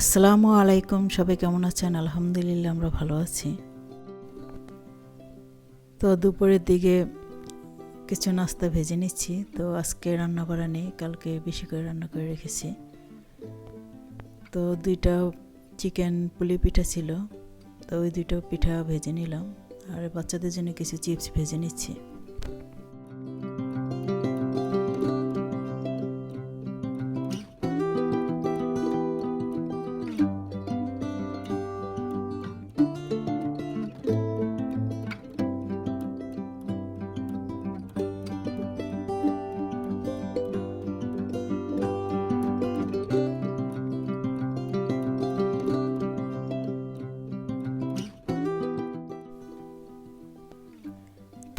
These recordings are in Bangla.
আসসালামু আলাইকুম সবাই কেমন আছেন? আলহামদুলিল্লাহ আমরা ভালো আছি। তো দুপুরের দিকে কিছু নাস্তা ভেজে নিচ্ছি। তো আজকে রান্না করা নেই, কালকে বেশি করে রান্না করে রেখেছি। তো দুইটা চিকেন পুলি পিঠা ছিল, তো ওই দুইটা পিঠা ভেজে নিলাম। আর বাচ্চাদের জন্য কিছু চিপস ভেজে নিচ্ছি।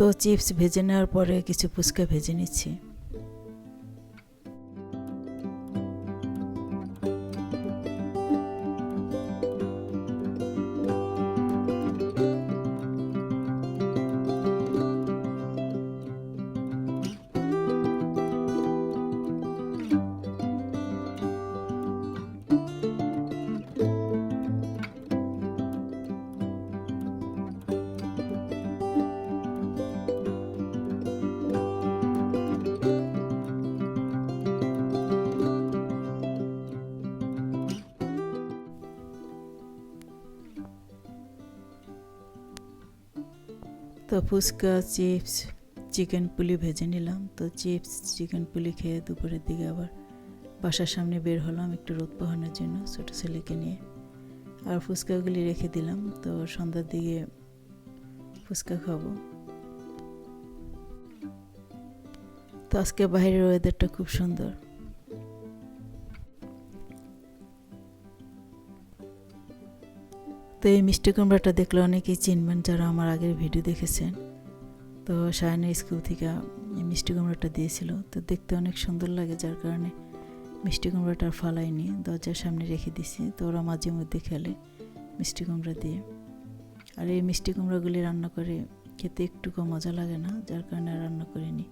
তো চিপস ভেজে নেওয়ার পরে কিছু ফুচকা ভেজে নিচ্ছি। তো ফুচকা, চিপস চিকেন পুলি ভেজে নিলাম। তো চিপস চিকেন পুলি খেয়ে দুপুরের দিকে আবার বাসার সামনে বের হলাম একটু রোদ পোহানোর জন্য ছোটো ছেলেকে নিয়ে। আর ফুচকাগুলি রেখে দিলাম। তো সন্ধ্যার দিকে ফুচকা খাব। তো আজকে বাইরের ওয়েদারটা খুব সুন্দর। তো এই মিষ্টি কুমড়াটা দেখলে অনেকেই চিনবেন যারা আমার আগের ভিডিও দেখেছেন। তো সায়নের স্কুল থেকে এই মিষ্টি কুমড়াটা দিয়েছিল। তো দেখতে অনেক সুন্দর লাগে, যার কারণে মিষ্টি কুমড়াটা ফালাইনি। দরজার সামনে রেখে দিছি তো ওরা মাঝে মধ্যে খেলে মিষ্টি কুমড়া দিয়ে। আর এই মিষ্টি কুমড়াগুলি রান্না করে খেতে একটুকু মজা লাগে না, যার কারণে রান্না করিনি।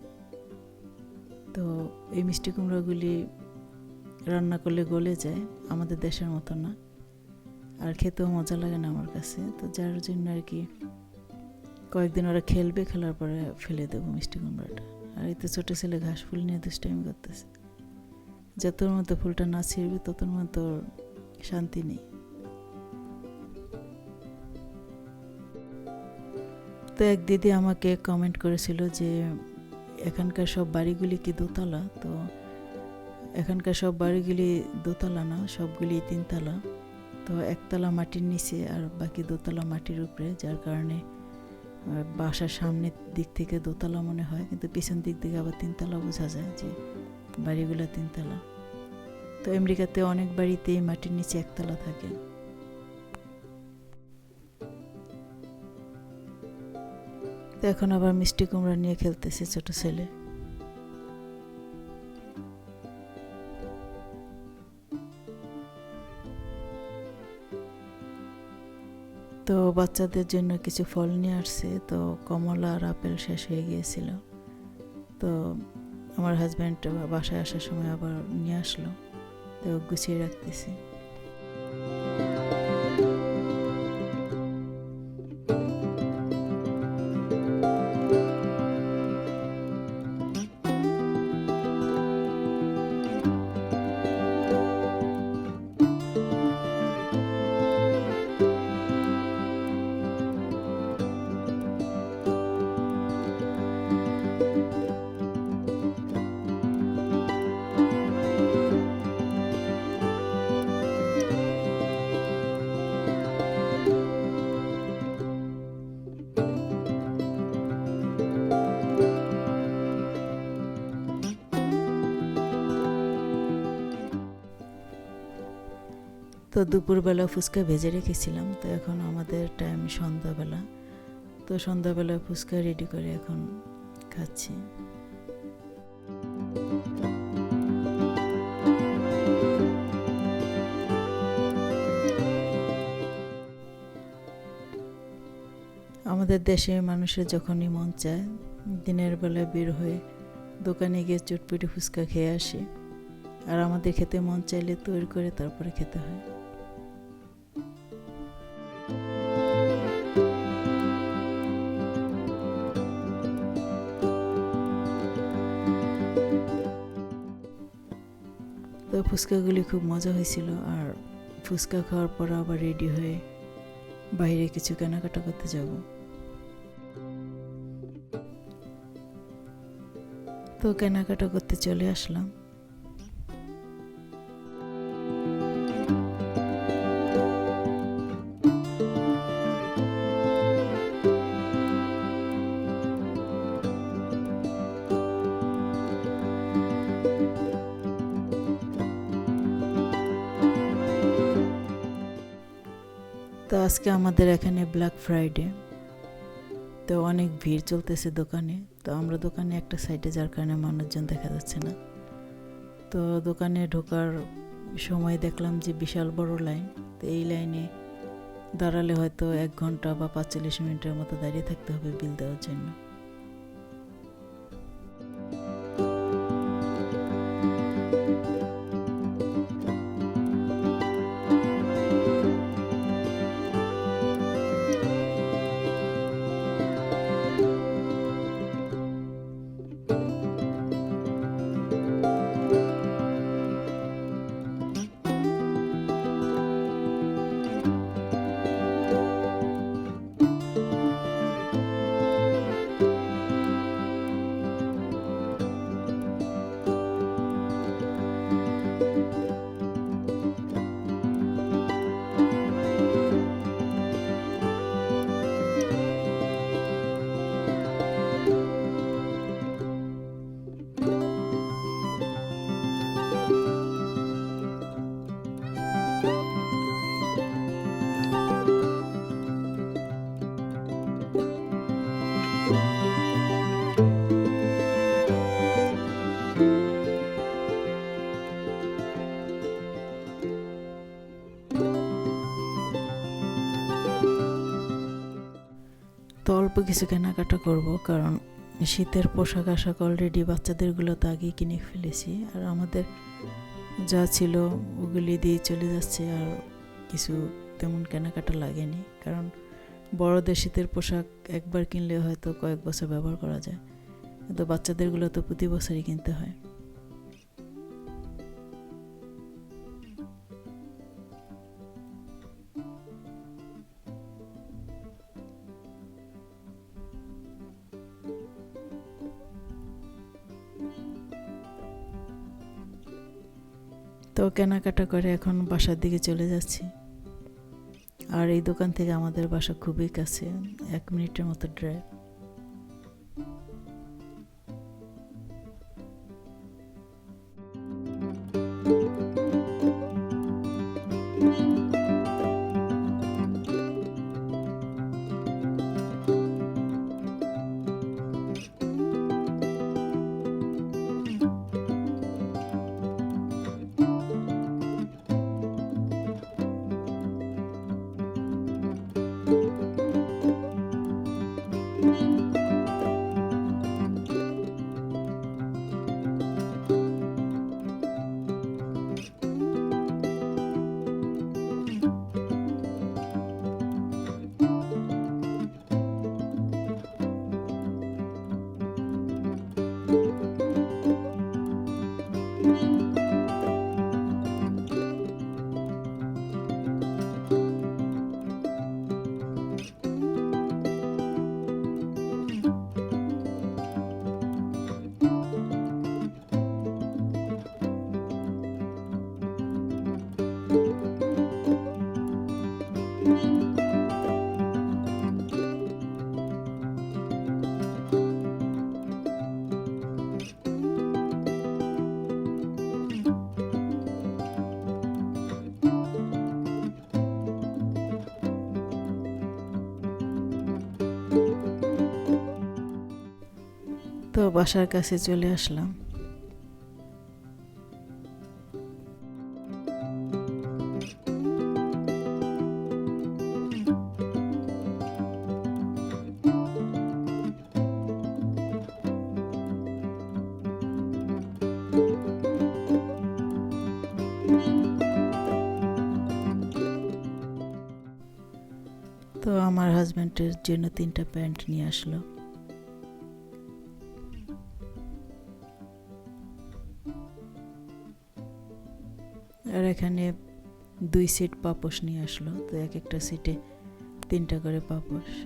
তো এই মিষ্টি কুমড়াগুলি রান্না করলে গলে যায়, আমাদের দেশের মতো না। আর খেতেও মজা লাগে না আমার কাছে। তো যার জন্য আর কি কয়েকদিন ওরা খেলবে, খেলার পরে ফেলে দেবো মিষ্টি কুমড়াটা। আর এই তো ছোটো ছেলে ঘাস ফুল নিয়ে দুষ্টাইমি করতেছে। যতর মতো ফুলটা না ছিঁড়বে, ততর মতো শান্তি নেই। তো এক দিদি আমাকে কমেন্ট করেছিল যে, এখানকার সব বাড়িগুলি কি দোতলা? তো এখানকার সব বাড়িগুলি দোতলা না, সবগুলি তিনতলা। তো একতলা মাটির নিচে আর বাকি দোতলা মাটির উপরে, যার কারণে বাসার সামনের দিক থেকে দোতলা মনে হয়, কিন্তু পিছন দিক থেকে আবার তিনতলা বোঝা যায় যে বাড়িগুলো তিনতলা। তো আমেরিকাতে অনেক বাড়িতেই মাটির নিচে একতলা থাকে। তো এখন আবার মিষ্টি কুমড়া নিয়ে খেলতেছে ছোট ছেলে। বাচ্চাদের জন্য কিছু ফল নিয়ে আসছে, তো কমলা আর আপেল শেষ হয়ে গিয়েছিল। তো আমার হাজব্যান্ড বাসায় আসার সময় আবার নিয়ে আসলো, তো গুছিয়ে রাখতেছি। তো দুপুরবেলা ফুচকা ভেজে রেখেছিলাম, তো এখন আমাদের টাইম সন্ধ্যাবেলা। তো সন্ধ্যাবেলা ফুচকা রেডি করে এখন খাচ্ছি। আমাদের দেশে মানুষের যখনই মন চায়, দিনের বেলা বের হয়ে দোকানে গিয়ে চটপটি ফুচকা খেয়ে আসে। আর আমাদের খেতে মন চাইলে তৈরি করে তারপরে খেতে হয়। ফুচকাগুলি খুব মজা হয়েছিল আর ফুচকা খাওয়ার পর আবার রেডি হয়ে বাইরে কিছু কেনাকাটা করতে যাব। তো কেনাকাটা করতে চলে আসলাম। আজকে আমাদের এখানে ব্ল্যাক ফ্রাইডে তো অনেক ভিড় চলতেছে দোকানে। তো আমরা দোকানে একটা সাইডে যার কারণে মানুষজন দেখা যাচ্ছে না। তো দোকানে ঢোকার সময় দেখলাম যে বিশাল বড় লাইন তো এই লাইনে দাঁড়ালে হয়তো এক ঘণ্টা বা পাঁচচল্লিশ মিনিটের মতো দাঁড়িয়ে থাকতে হবে বিল দেওয়ার জন্য। তো অল্প কিছু কেনাকাটা করব, কারণ শীতের পোশাক আশাক অলরেডি বাচ্চাদেরগুলো তো আগেই কিনে ফেলেছি। আর আমাদের যা ছিল ওগুলি দিয়ে চলে যাচ্ছে, আর কিছু তেমন কেনাকাটা লাগেনি। কারণ বড়দের শীতের পোশাক একবার কিনলে হয়তো কয়েক বছর ব্যবহার করা যায়। কিন্তু বাচ্চাদেরগুলো তো প্রতি বছরই কিনতে হয়। তো কেনাকাটা করে এখন বাসার দিকে চলে যাচ্ছি। আর এই দোকান থেকে আমাদের বাসা খুবই কাছে, এক মিনিটের মতো ড্রাইভ তো বাসার কাছে চলে আসলাম। তো আমার হাজব্যান্ডের জন্য তিনটা প্যান্ট নিয়ে আসলো। আর এখানে দুই সিট পাপোশ নিয়ে আসলো। তো এক একটা সিটে তিনটা করে পাপোশ।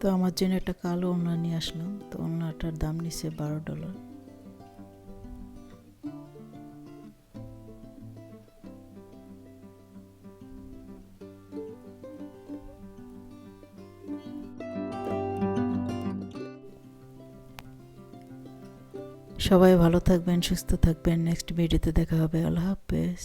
তো আমার জন্য একটা কালো ওড়না নিয়ে আসলাম। তো ওড়নাটার দাম নিচ্ছে বারো ডলার। সবাই ভালো থাকবেন, সুস্থ থাকবেন। নেক্সট ভিডিওতে দেখা হবে। আল্লাহ হাফেজ।